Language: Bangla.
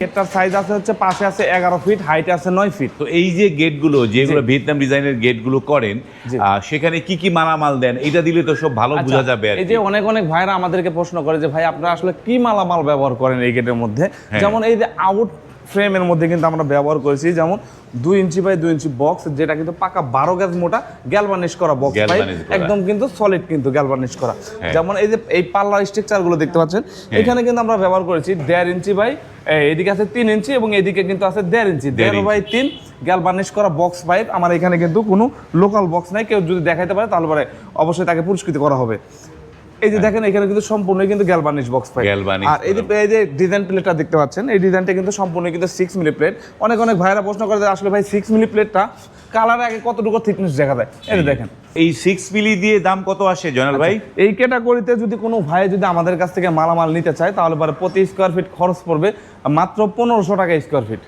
গেটটার সাইজ আছে হচ্ছে পাশে আছে এগারো ফিট হাইটে আছে নয় ফিট তো এই যে গেটগুলো যেগুলো ভিয়েতনাম ডিজাইনের গেটগুলো করেন। সেখানে কি কি মালামাল দেন? এটা দিলে তো সব ভালো বোঝা আচ্ছা, যাবে এই যে অনেক অনেক ভাইরা আমাদেরকে প্রশ্ন করে যে ভাই আপনারা আসলে কি মালামাল ব্যবহার করেন এই গেটের মধ্যে? হ্যাঁ। যেমন এই যে আউট ফ্রেমের মধ্যে কিন্তু আমরা ব্যবহার করেছি যেমন দুই ইঞ্চি বাই দুই ইঞ্চি বক্স যেটা কিন্তু পাকা বারো গ্যাস মোটা গ্যালভানিশ করা বক্স একদম কিন্তু সলিড কিন্তু গ্যালভানিশ করা। হ্যাঁ। যেমন এই যে এই পাল্লার স্ট্রাকচারগুলো দেখতে পাচ্ছেন এখানে কিন্তু আমরা ব্যবহার করেছি দেড় ইঞ্চি বাই এদিকে আছে তিন ইঞ্চি এবং এদিকে কিন্তু আছে দেড় ইঞ্চি। দেড় বাই তিন গ্যালভানিশ করা বক্স পাইপ আমার এখানে কিন্তু কোনো লোকাল বক্স নাই কেউ যদি দেখাইতে পারে তাহলে পরে অবশ্যই তাকে পুরস্কৃত করা হবে। এই যে দেখেন এখানে কিন্তু সম্পূর্ণ কিন্তু গ্যালভানিশ বক্স পাইপ Galvanish আর এই যে এই যে ডিজাইন প্লেটটা দেখতে পাচ্ছেন এই ডিজাইনটা কিন্তু সম্পূর্ণ কিন্তু সিক্স মিলি প্লেট অনেক অনেক ভাইরা প্রশ্ন করে যে আসলে ভাই সিক্স মিলি প্লেটটা কালারে আগে কতটুকু থিকনেস দেখা যায়? এই দেখেন। এই সিক্স মিলি দিয়ে দাম কত আসে জয়নাল ভাই? এই ক্যাটাগরিতে যদি কোনো ভাই যদি আমাদের কাছ থেকে মালামাল নিতে চায় তাহলে পরে প্রতি স্কোয়ার ফিট খরচ পড়বে মাত্র পনেরোশো টাকা স্কোয়ার ফিট